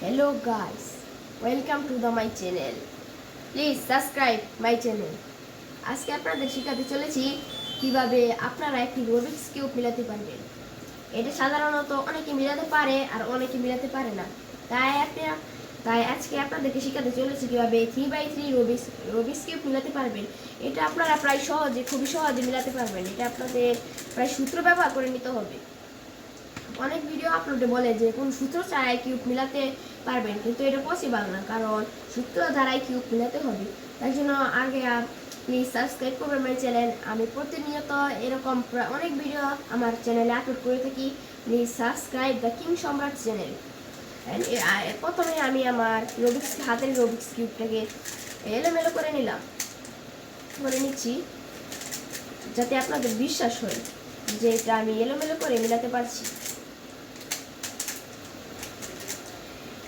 hello, guys. Welcome to the my channel. Please subscribe my channel. আজকে আপনাদের শেখাতে চলেছি কীভাবে আপনারা একটি রুবিক্স কিউব মিলাতে পারবেন। এটা সাধারণত অনেকে মিলাতে পারে আর অনেকে মিলাতে পারে না। তাই আপনারা তাই আজকে আপনাদেরকে শেখাতে চলেছি কীভাবে three by three Rubik's Rubik's cube মিলাতে পারবেন। এটা আপনারা প্রায় সহজে খুবই সহজে মিলাতে পারবেন। এটা আপনাদের প্রায় সূত্র ব্যবহার করে নিতে হবে। অনেক ভিডিও আপলোডে বলে যে, কোন সূত্র ছাড়াই কিউব মিলাতে পারবেন। কিন্তু এটা পসিবল না, কারণ সূত্র দ্বারাই কিউব মিলাতে হবে। তাই জন্য আগে প্লিজ সাবস্ক্রাইব করবেন আমার চ্যানেল আমি প্রতিনিয়ত এরকম অনেক ভিডিও আমার চ্যানেলে আপলোড করে থাকি। Please subscribe the king Samrat channel প্রথমে আমি আমার রবিক্স হাতের রবিক্স কিউবটাকে এলোমেলো করে নিলাম। করে নিচ্ছি, যাতে আপনাদের বিশ্বাস হয় যে এটা আমি এলোমেলো করে মিলাতে পারছি।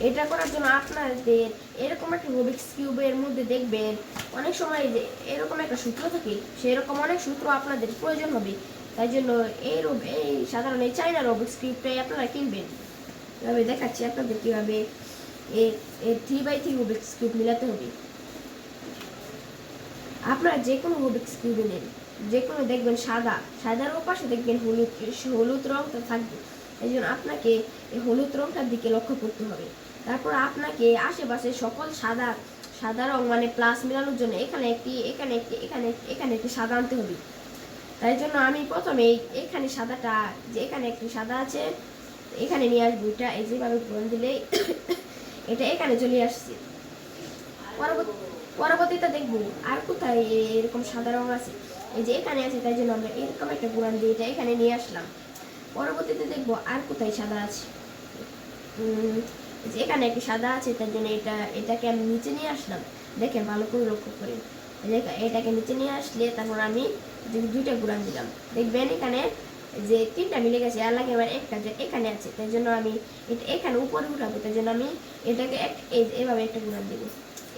এটা করার জন্য আপনাদের এরকম একটা রুবিক্স কিউবের মধ্যে দেখবেন, অনেক সময় যে এরকম একটা সূত্র থাকে, সেরকম অনেক সূত্র আপনাদের প্রয়োজন হবে। তাই জন্য এই এই সাধারণ এই চাইনা রুবিক্স কিউবটাই আপনারা কিনবেন। এভাবে দেখাচ্ছি আপনাদের কীভাবে এই three by three Rubik's cube মিলাতে হবে। আপনারা যে কোনো রুবিক্স কিউবে নেন। যে কোনো দেখবেন সাদা, সাদার ওপাশে দেখবেন হলুদ হলুদ রঙটা থাকবে। এই জন্য আপনাকে এই হলুদ রঙটার দিকে লক্ষ্য করতে হবে। তারপর আপনাকে আশেপাশে সকল সাদা সাদা রং মানে প্লাস মেলানোর জন্য এখানে একটি এখানে একটি, এখানে এখানে একটি সাদা আনতে হবে। তাই জন্য আমি প্রথমে এখানে সাদাটা, যে এখানে একটি সাদা আছে, এখানে নিয়ে আসব এটা, এই যেভাবে পূরণ দিলেই এটা এখানে চলে আসছে। পরবর্তী, পরবর্তীতে দেখব আর কোথায় এরকম সাদা রং আছে। এই যে এখানে আছে, তাই জন্য আমরা এরকম একটা পুরান দিয়ে এটা এখানে নিয়ে আসলাম। পরবর্তীতে দেখব আর কোথায় সাদা আছে। এখানে একটি সাদা আছে, তার জন্য এটা, এটাকে আমি নিচে নিয়ে আসলাম। দেখেন ভালো করে লক্ষ্য করে এটাকে নিচে নিয়ে আসলে তারপর আমি দুইটা গুড়ান দিলাম। দেখবেন এখানে যে তিনটা মিলে গেছে আর লাগে আমার একটা যে এখানে আছে তাই জন্য আমি এটা এখানে উপরে উঠাবো তাই জন্য আমি এটাকে এক এভাবে একটা গুড়ান দেবো।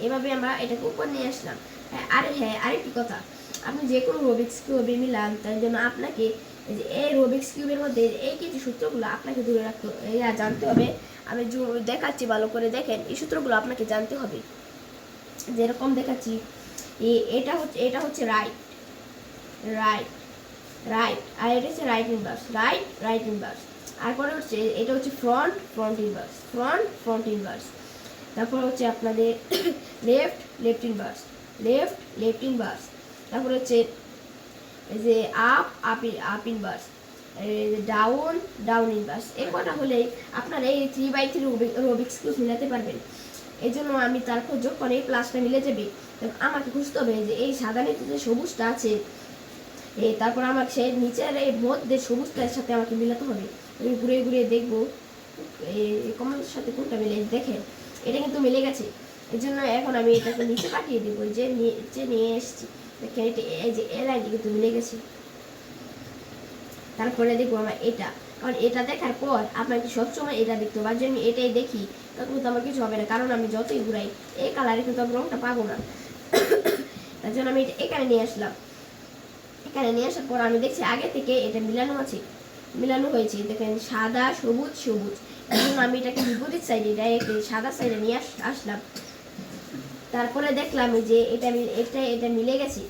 এভাবে আমরা এটাকে উপর নিয়ে আসলাম। হ্যাঁ আর হ্যাঁ আরেকটি কথা। আপনি যে কোনো রবিক্স কিউবে মিলান, তার জন্য আপনাকে যে এই রবিক্স কিউবের মধ্যে এই কিছু সূত্রগুলো আপনাকে দূরে রাখতে জানতে হবে। আমি দেখাচ্ছি ভালো করে দেখেন, এই সূত্রগুলো আপনাকে জানতে হবে। যেরকম দেখাচ্ছি এটা হচ্ছে এটা হচ্ছে রাইট রাইট রাইট আর এটা হচ্ছে right inverse right right inverse তারপরে হচ্ছে, এটা হচ্ছে front front inverse front front inverse তারপর হচ্ছে আপনাদের left left inverse left left inverse তারপর হচ্ছে যে up up up inverse down down inverse এই কটা হলে আপনারা এই three by three Rubik's cube মিলাতে পারবেন। এই জন্য আমি তারপর যখন এই প্লাসটা মিলে যাবে আমাকে খুঁজতে হবে যে এই সাদা নিচে যে সবুজটা আছে এই তারপর আমাকে সেই নিচের এই মধ্যে সবুজটার সাথে আমাকে মিলাতে হবে। আমি ঘুরে ঘুরে দেখব এই কমলের সাথে কোনটা মিলে? দেখেন, এটা কিন্তু মিলে গেছে। এই জন্য এখন আমি এটাকে নিচে পাঠিয়ে দেবো, যে নিচে নিয়ে এসেছি। তারপরে দেখব আমার এটা। কারণ এটা দেখার পর আপনাকে সবসময় এটা দেখতে আমি এটাই দেখি, তখন আমার কিছু হবে না। কারণ আমি যতই ঘুরাই, এই কালারে কিন্তু আমি পাবো না। তার জন্য আমি এটা এখানে নিয়ে আসলাম। এখানে নিয়ে আসার পর আমি দেখছি আগে থেকে এটা মিলানো আছে। মিলানো হয়েছে। দেখেন, সাদা, সবুজ সবুজ। জন্য আমি এটাকে বিপরীত সাইডে সাদা সাইডে নিয়ে আসলাম। তারপরে দেখলাম যে এটা এটা এটা মিলে গেছে।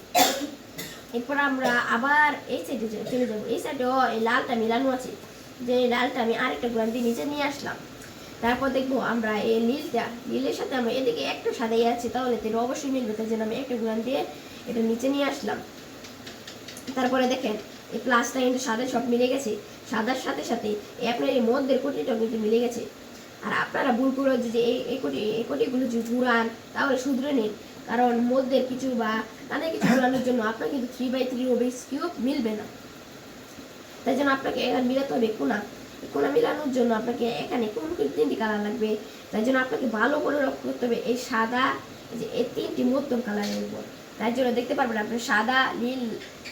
এরপর আমরা আবার এই সাইডে চলে যাব। এই সাইডেও এই লালটা মিলানো আছে। যে লালটা আমি আরেকটা গুলান দিয়ে নিচে নিয়ে আসলাম। তারপর দেখব আমরা এই নীলটা, নীলের সাথে আমরা এদিকে একটা সাদাই আছে, তাহলে তো অবশ্যই মিলবে। তাই জন্য আমি একটা গুলান দিয়ে এটা নিচে নিয়ে আসলাম। তারপরে দেখেন, এই প্লাসটা কিন্তু সাদা সব মিলে গেছে। সাদার সাথে সাথে আপনার এই মধ্যের কোটিটাও কিন্তু মিলে গেছে। আর আপনারা ভুল করে যদি এই কোটি এই কোটিগুলো যদি ঘুরান তাহলে শুধরে নিন কারণ মধ্যের কিছু বা তাদের কিছু ঘুরানোর জন্য আপনার কিন্তু three by three Rubik's cube মিলবে না। তাই জন্য আপনাকে এখানে মিলাতে হবে কোনা। কোনা মিলানোর জন্য আপনাকে এখানে কোন তিনটি কালার লাগবে? তাই জন্য আপনাকে ভালো করে লক্ষ্য করতে হবে এই সাদা যে এই তিনটি মধ্যম কালারের উপর। তাই জন্য দেখতে পারবেন আপনার সাদা, নীল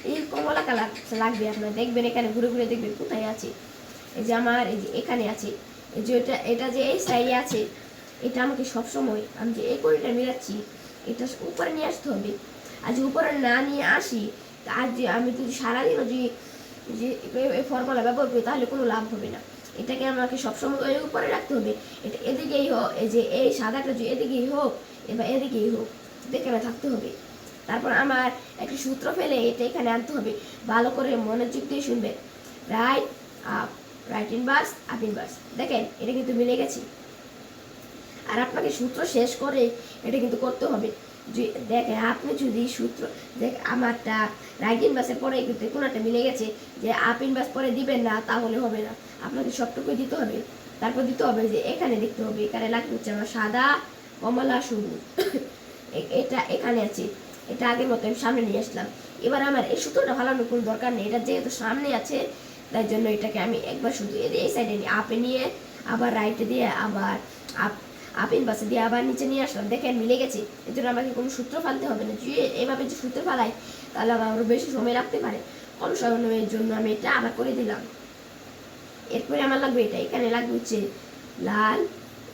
নীল কমলা কালার লাগবে। আপনার দেখবেন এখানে ঘুরে ঘুরে দেখবেন কোথায় আছে। এই যে আমার, এই যে এখানে আছে। এই যে এটা এটা যে এই সাইডে আছে, এটা আমাকে সবসময়, আমি যে এই কড়িটা মিলাচ্ছি, এটা উপরে নিয়ে আসতে হবে। আর যে উপরে না নিয়ে আসি আর যে আমি যদি সারাদিনও যদি যে ফর্মুলা ব্যবহার করি, তাহলে কোনো লাভ হবে না। এটাকে আমাকে সবসময় ওই উপরে রাখতে হবে। এটা এদিকেই হোক, এই যে এই সাদাটা যে এদিকেই হোক, এবার এদিকেই হোক এখানে থাকতে হবে। তারপর আমার একটা সূত্র ফেলে এটা এখানে আনতে হবে। ভালো করে মনোযোগ দিয়ে শুনবেন। Right up. Right inverse up inverse দেখেন, এটা কিন্তু মিলে গেছে। আর আপনাকে সূত্র শেষ করে এটা কিন্তু করতে হবে। যে দেখেন, আপনি যদি সূত্র, দেখ, আমারটা রাইট ইনভার্সের পরে কিন্তু কোনোটা মিলে গেছে যে আপ ইনভার্স পরে দিবেন না, তাহলে হবে না। আপনাকে সবটুকুই দিতে হবে। তারপর দিতে হবে যে এখানে দেখতে হবে, এখানে লাগবে হচ্ছে আমার সাদা কমলা সবুজ। এটা এখানে আছে। এটা আগের মতো আমি সামনে নিয়ে আসলাম। এবার আমার এই সুতোটা ভালানোর কোনো দরকার নেই। এটা যেহেতু সামনে আছে তাই জন্য এটাকে আমি একবার শুধু এই সাইডে নিয়ে আপে নিয়ে, আবার রাইটে দিয়ে আবার আপ আপিন পাশে দিয়ে আবার নিচে নিয়ে আসলাম। দেখেন মিলে গেছে। এর জন্য আমাকে কোনো সূত্র ফালতে হবে না। যদি এভাবে যে সূত্র ফালাই, তাহলে আমার আরও বেশি সময় লাগতে পারে। কম সময়ের জন্য আমি এটা আবার করে দিলাম। এরপরে আমার লাগবে এটা। এখানে লাগবে হচ্ছে লাল,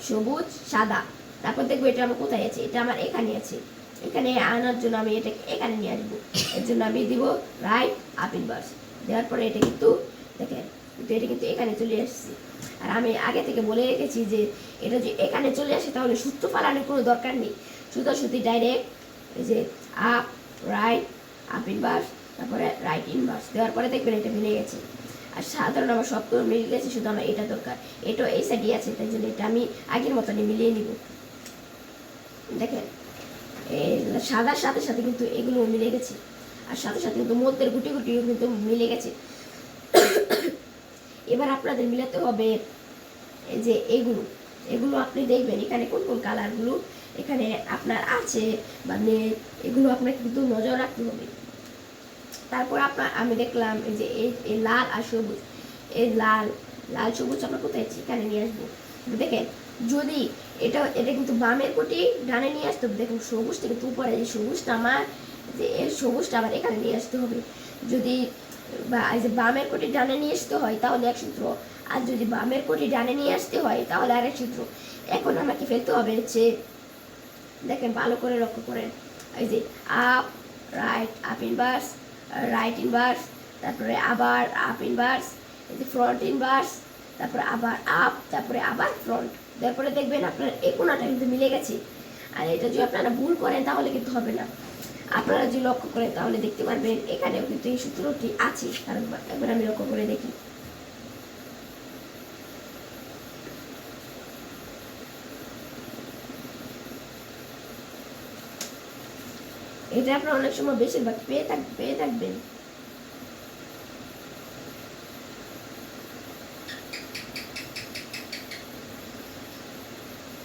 সবুজ, সাদা। তারপর দেখব এটা আমার কোথায় আছে? এটা আমার এখানে আছে। এখানে আনার জন্য আমি এটাকে এখানে নিয়ে আসব। এর জন্য আমি দিব রাইট আপ ইনভার্স দেওয়ার পরে এটা কিন্তু দেখেন এটা কিন্তু এখানে চলে আসছে আর আমি আগে থেকে বলে রেখেছি যে, এটা এখানে চলে আসে, তাহলে সূত্র কোনো দরকার নেই। ডাইরেক্ট এই যে আপ রাইট আপ ইনভার্স তারপরে রাইট ইনভার্স দেওয়ার পরে দেখবেন এটা গেছে। আর সাধারণ আমার সব মিলে গেছে শুধু আমার এটা দরকার। এই সাইডে আছে, তাই জন্য এটা আমি আগের মতনই মিলিয়ে নিব। দেখেন, এই সাদার সাথে সাথে কিন্তু এগুলো মিলে গেছে। আর সাথে সাথে কিন্তু মধ্যের গুটি গুটিও কিন্তু মিলে গেছে। এবার আপনাদের মিলাতে হবে এই যে এগুলো। এগুলো আপনি দেখবেন, এখানে কোন কোন কালারগুলো এখানে আপনার আছে নেই, এগুলো আপনাকে কিন্তু নজর রাখতে হবে। তারপর আপনার, আমি দেখলাম এই যে এই এই লাল আর সবুজ। এই লাল লাল, সবুজ আমরা কোথায় এখানে নিয়ে আসব? দেখেন, যদি এটা এটা কিন্তু বামের কোটি ডানে নিয়ে আসতে হবে। দেখুন, সবুজটা কিন্তু উপরে, এই সবুজটা আমার যে এর সবুজটা আবার এখানে নিয়ে আসতে হবে। যদি এই যে বামের কোটি ডানে নিয়ে আসতে হয়, তাহলে এক সূত্র। আর যদি বামের কোটি ডানে নিয়ে আসতে হয়, তাহলে আরেক সূত্র। এখন আমাকে ফেলতে হবে হচ্ছে দেখেন ভালো করে লক্ষ্য করেন। এই যে up right up inverse right inverse তারপরে আবার আপ ইনভার্স এই যে ফ্রন্ট ইনভার্স তারপরে আবার আপ তারপরে আবার ফ্রন্ট তারপরে দেখবেন আপনার এই কোনাটা কিন্তু মিলে গেছে। আর এটা যদি আপনারা ভুল করেন, তাহলে কিন্তু হবে না। আপনারা যদি লক্ষ্য করেন, তাহলে দেখতে পারবেন এখানেও কিন্তু এই সূত্রটি আছে। কারণ একবার আমি লক্ষ্য করে দেখি। এটা আপনারা অনেক সময় বেশিরভাগ পেয়ে থাক, পেয়ে থাকবেন।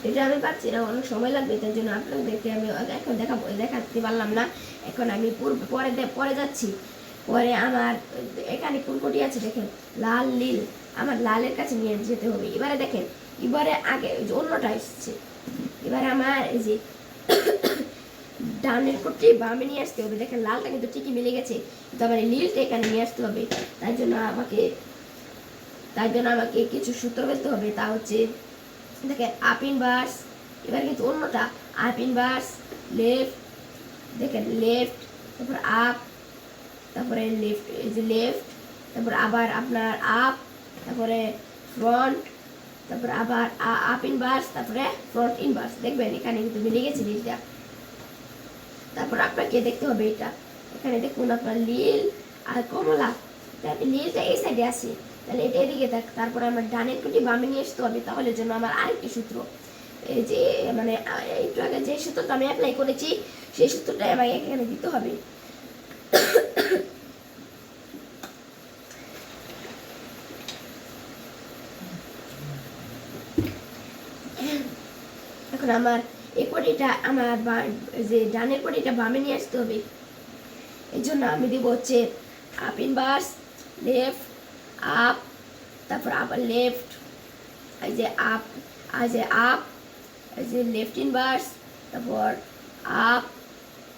এটা আমি পাচ্ছি না, অনেক সময় লাগবে তার জন্য আপনাদেরকে আমি এখন দেখাবো দেখাতে পারলাম না। এখন আমি পরে পরে যাচ্ছি। পরে আমার, এখানে কোন কোটি আছে, দেখেন, লাল, নীল। আমার লালের কাছে নিয়ে যেতে হবে। এবারে দেখেন, এবারে আগে অন্যটা এসছে। এবারে আমার এই যে ডানের কোটি বামে নিয়ে আসতে হবে। দেখেন, লালটা কিন্তু ঠিকই মিলে গেছে। কিন্তু আমার নীলটা এখানে নিয়ে আসতে হবে। তার জন্য আমাকে তার জন্য আমাকে কিছু সূত্র ফেলতে হবে। তা হচ্ছে দেখেন আপ ইনভার্স এবার কিন্তু অন্যটা আপ ইনভার্স লেফট দেখেন লেফট তারপর আপ তারপরে লেফট এই যে লেফট তারপর আবার আপনার আপ তারপরে ফ্রন্ট তারপর আবার আপ ইনভার্স তারপরে ফ্রন্ট ইনভার্স দেখবেন এখানে কিন্তু মিলে গেছে জিনিসটা। তারপর আপনাকে দেখতে হবে এটা। এখানে দেখুন আপনার নীল আর কমলা। নীলটা এই সাইডে আছে। তাহলে এটা এদিকে থাক তারপরে আমার ডানের কুটি বামে নিয়ে আসতে হবে, তাহলে জন্য আমার আরেকটি সূত্র। এই যে মানে একটু আগে যে সূত্রটা আমি অ্যাপ্লাই করেছি, সেই সূত্রটাই আমাকে এখানে দিতে হবে। এখন আমার এই কোটিটা আমার যে ডানের কোটিটা বামে নিয়ে আসতে হবে। এই জন্য আমি দিব হচ্ছে আপ ইনভার্স, লেফট আপ তারপর আবার লেফট এই যে আপ এই যে আপ এই যে লেফট ইনভার্স তারপর আপ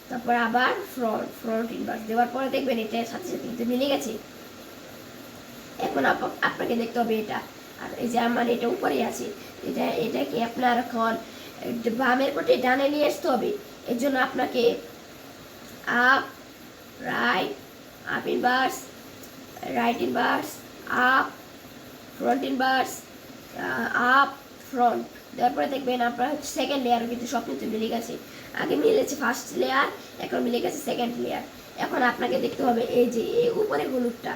তারপর আবার ফ্রন্ট ফ্রন্ট ইনভার্স দেওয়ার পরে দেখবেন এটা সাথে সাথে কিন্তু মিলে গেছে। এখন আপ- আপনাকে দেখতে হবে এটা। আর এই যে আমার এটা উপরে আছে। এটা, এটাকে আপনার এখন বামের কোটে ডানে নিয়ে আসতে হবে। এর জন্য আপনাকে up right up inverse right inverse up front inverse up front দেওয়ার পরে দেখবেন আপনার সেকেন্ড লেয়ার কিন্তু সব কিছু মিলে গেছে। আগে মিলেছে ফার্স্ট লেয়ার এখন মিলে গেছে সেকেন্ড লেয়ার এখন আপনাকে দেখতে হবে এই যে এই উপরে হলুদটা।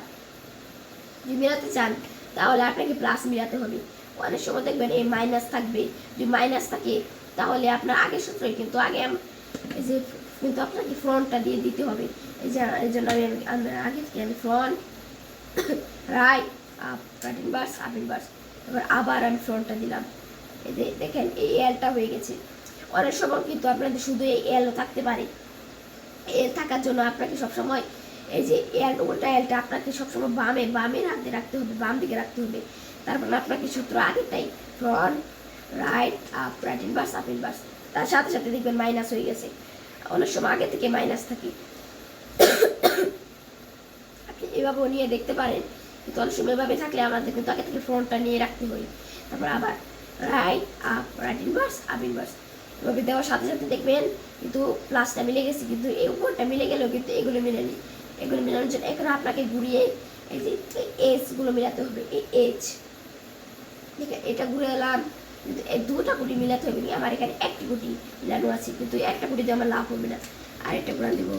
যদি মেলাতে চান, তাহলে আপনাকে প্লাস মেলাতে হবে। অনেক সময় দেখবেন এই মাইনাস থাকবে। যদি মাইনাস থাকে, তাহলে আপনার আগের সূত্রই কিন্তু আগে এই যে কিন্তু আপনাকে ফ্রন্টটা দিয়ে দিতে হবে। এই যে, এই জন্য আমি আগে থেকে আমি front right up right inverse up inverse এবার আবার আমি ফ্রন্টটা দিলাম। এই দেখেন, এই এলটা হয়ে গেছে। অনেক সময় কিন্তু আপনাদের শুধু এই এলও থাকতে পারে। এল থাকার জন্য আপনাকে সবসময় এই যে এল উল্টা এলটা আপনাকে সবসময় বামে বামে রাখতে রাখতে হবে, বাম দিকে রাখতে হবে। তারপর আপনাকে সূত্র আগেরটাই front right up right inverse up inverse তার সাথে সাথে দেখবেন মাইনাস হয়ে গেছে। অনেক সময় আগে থেকে মাইনাস থাকে। এভাবেও নিয়ে দেখতে পারেন। কিন্তু অনেক সময় এভাবে থাকলে আমাদের কিন্তু আগে থেকে ফ্রন্টটা নিয়ে রাখতে হয়। তারপর আবার right up right inverse up inverse এভাবে দেওয়ার সাথে সাথে দেখবেন কিন্তু প্লাসটা মিলে গেছে, কিন্তু এই উপরটা মিলে গেলেও কিন্তু এগুলো মিলেনি। এগুলো মেলানোর জন্য এখন আপনাকে ঘুরিয়ে এই যে এজগুলো মেলাতে হবে, এই এজ ঠিক আছে, এটা ঘুরে এলাম। কিন্তু এই দুটা গুটি মিলাতে হবে আমার এখানে একটি গুটি মিলানো আছে, কিন্তু একটা গুটি দিয়ে আমার লাভ হবে না। আর একটা গুণা দিব।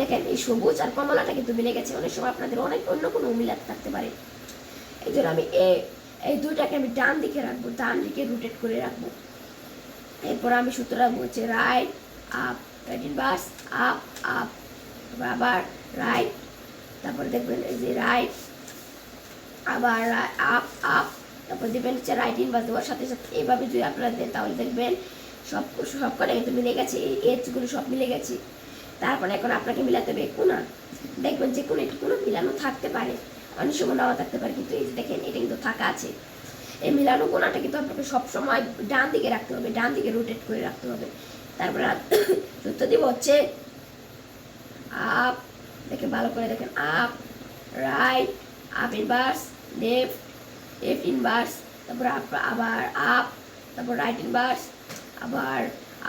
দেখেন, এই সবুজ আর কমলাটা কিন্তু মিলে গেছে। অনেক সময় আপনাদের অনেক অন্য কোনো মিলাতে থাকতে পারে। এই জন্য আমি এই দুইটাকে আমি ডান দিকে রাখব, ডান দিকে রোটেট করে রাখব। এরপর আমি সূত্র হচ্ছে right up inverse up up আবার রাইট তারপর দেখবেন এই যে রাইট আবার আপ আপ তারপর দেখবেন হচ্ছে রাইট ইনভার্স দেওয়ার সাথে সাথে এইভাবে যদি আপনারা দেন, তাহলে দেখবেন সব সব কটা কিন্তু মিলে গেছে, এই এজগুলো সব মিলে গেছে। তারপরে এখন আপনাকে মিলাতে হবে কোনা দেখবেন যে কোনো একটু, কোনো মিলানো থাকতে পারে। অনেক সময় নাও থাকতে পারে, কিন্তু এই দেখেন, এটা কিন্তু থাকা আছে। এই মিলানো কোনাটা কিন্তু আপনাকে সবসময় ডান দিকে রাখতে হবে, ডান দিকে রোটেট করে রাখতে হবে। তারপরে সূত্র দিব হচ্ছে আপ দেখে ভালো করে দেখেন up right up inverse left left inverse তারপর আবার আপ তারপর রাইট ইনভার্স আবার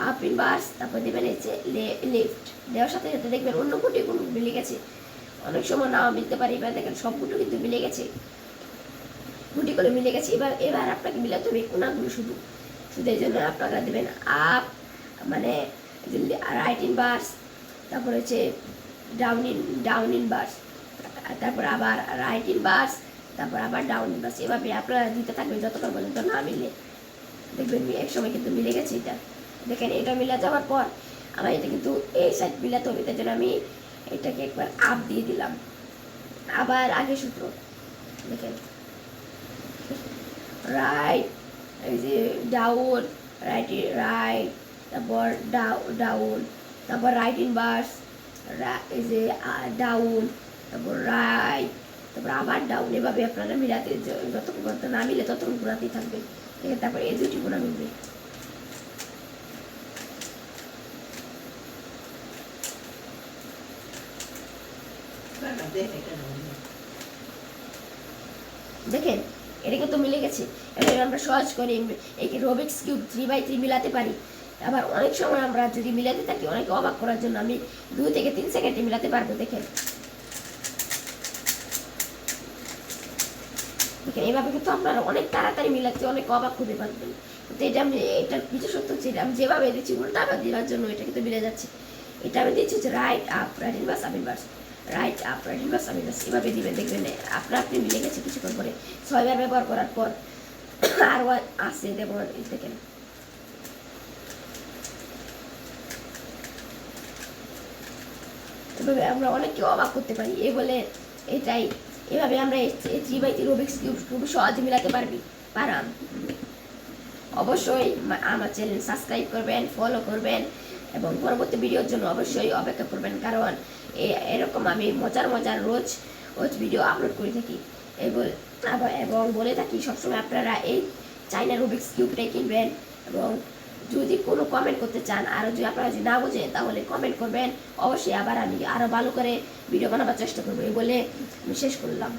আপ ইনভার্স তারপর দেবেন হচ্ছে লেফট দেওয়ার সাথে সাথে দেখবেন অন্য কোটি কোনো মিলে গেছে। অনেক সময় নাও মিলতে পারে, এবার দেখেন সবগুলো কিন্তু মিলে গেছে। গুটিগুলো মিলে গেছে, এবার এবার আপনাকে মিলাতে হবে কোনাগুলো শুধু। শুধু এই জন্য আপনারা দেবেন আপ মানে রাইট ইনভার্স তারপর হচ্ছে down in down in inverse তারপর আবার রাইট ইনভার্স তারপর আবার ডাউন ইন ইনভার্স এভাবে আপনারা দিতে থাকবেন যতক্ষণ পর্যন্ত না মিলে দেখবেন এক সময় কিন্তু মিলে গেছে এটা। দেখেন, এটা মিলে যাওয়ার পর আমার এটা কিন্তু এই সাইড মিলাতে হবে তার জন্য আমি এটাকে একবার আপ দিয়ে দিলাম। আবার আগে সূত্র দেখেন। রাইট এই যে ডাউন রাইট রাইট তারপর ডাউন তারপর রাইট ইনভার্স এই যে ডাউন তারপর রাইট তারপর আবার ডাউন এভাবে আপনারা মিলাতে য- যতক্ষণ পর্যন্ত না মিলে ততক্ষণ ঘোরাতেই থাকবে তারপর এই দুটি গোনা মিলবে দেখেন, এটা কিন্তু মিলে গেছে। এবার আমরা সহজ করে এই Rubik's cube three by three মিলাতে পারি, আবার অনেক সময় আমরা যদি মিলাতে থাকি, অনেকে অবাক করার জন্য আমি দুই থেকে তিন সেকেন্ডে মিলাতে পারব, দেখেন। দেখেন, এইভাবে কিন্তু আপনারা অনেক তাড়াতাড়ি মিলাতে, অনেক অবাক হতে পারবেন। কিন্তু এটা আমি, এটার বিশেষত্ব হচ্ছে আমি যেভাবে দিচ্ছি উল্টা আবার দেওয়ার জন্য এটা কিন্তু মিলে যাচ্ছে। এটা আমি দিচ্ছি হচ্ছে right up right inverse up inverse right up right inverse up এভাবে দিবেন, দেখবেন আপনার আপনি মিলে গেছে কিছুক্ষণ পরে। ছয়বার ব্যবহার করার পর আরও দেখুন এই দেখেন। এভাবে আমরা অনেককে অবাক করতে পারি এই বলে এটাই। এভাবে আমরা three by three Rubik's cube খুব সহজে মিলাতে পারবি পারাম অবশ্যই আমার চ্যানেল সাবস্ক্রাইব করবেন ফলো করবেন। এবং পরবর্তী ভিডিওর জন্য অবশ্যই অপেক্ষা করবেন, কারণ এরকম আমি মজার মজার রোজ রোজ ভিডিও আপলোড করে থাকি। এবং বলে থাকি সবসময় আপনারা এই চাইনা রুবিক্স কিউবটাই কিনবেন এবং যদি কোনো কমেন্ট করতে চান, আর যদি আপনারা যদি না বোঝেন, তাহলে কমেন্ট করবেন। অবশ্যই আবার আমি আরও ভালো করে ভিডিও বানাবার চেষ্টা করব, এই বলে আমি শেষ করলাম।